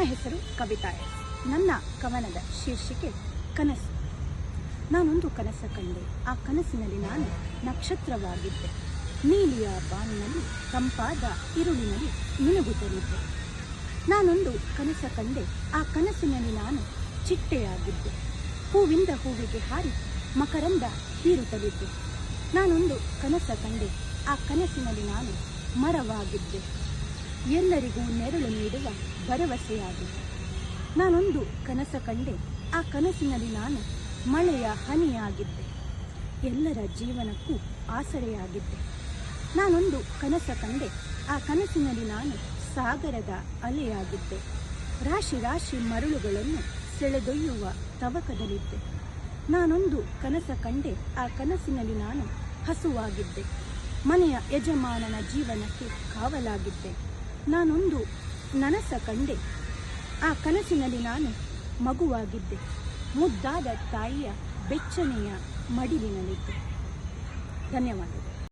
ನನ್ನ ಹೆಸರು ಕವಿತಾ ಎಸ್. ನನ್ನ ಕವನದ ಶೀರ್ಷಿಕೆ ಕನಸು. ನಾನೊಂದು ಕನಸ ಕಂಡೆ. ಆ ಕನಸಿನಲ್ಲಿ ನಾನು ನಕ್ಷತ್ರವಾಗಿದ್ದೆ. ನೀಲಿಯ ಬಾನಿನಲ್ಲಿ, ತಂಪಾದ ಇರುಳಿನಲ್ಲಿ ಮಿನುಗುತ್ತಲಿದ್ದೆ ನಾನೊಂದು ಕನಸ ಕಂಡೆ. ಆ ಕನಸಿನಲ್ಲಿ ನಾನು ಚಿಟ್ಟೆಯಾಗಿದ್ದೆ. ಹೂವಿಂದ ಹೂವಿಗೆ ಹಾರಿ ಮಕರಂದ ಹೀರುತ್ತಲಿದ್ದೆ ನಾನೊಂದು ಕನಸ ಕಂಡೆ. ಆ ಕನಸಿನಲ್ಲಿ ನಾನು ಮರವಾಗಿದ್ದೆ. ಎಲ್ಲರಿಗೂ ನೆರಳು ನೀಡುವ ಭರವಸೆಯಾಗಿದೆ ನಾನೊಂದು ಕನಸ ಕಂಡೆ. ಆ ಕನಸಿನಲ್ಲಿ ನಾನು ಮಳೆಯ ಹನಿಯಾಗಿದ್ದೆ. ಎಲ್ಲರ ಜೀವನಕ್ಕೂ ಆಸರೆಯಾಗಿದ್ದೆ. ನಾನೊಂದು ಕನಸ ಕಂಡೆ. ಆ ಕನಸಿನಲ್ಲಿ ನಾನು ಸಾಗರದ ಅಲೆಯಾಗಿದ್ದೆ. ರಾಶಿ ರಾಶಿ ಮರಳುಗಳನ್ನು ಸೆಳೆದೊಯ್ಯುವ ತವಕದಲ್ಲಿದ್ದೆ. ನಾನೊಂದು ಕನಸ ಕಂಡೆ. ಆ ಕನಸಿನಲ್ಲಿ ನಾನು ಹಸುವಾಗಿದ್ದೆ. ಮನೆಯ ಯಜಮಾನನ ಜೀವನಕ್ಕೆ ಕಾವಲಾಗಿದ್ದೆ. ನಾನೊಂದು ನನಸ ಕಂಡೆ. ಆ ಕನಸಿನಲ್ಲಿ ನಾನು ಮಗುವಾಗಿದ್ದೆ. ಮುದ್ದಾದ ತಾಯಿಯ ಬೆಚ್ಚನೆಯ ಮಡಿಲಿನಲ್ಲಿದ್ದೆ. ಧನ್ಯವಾದಗಳು.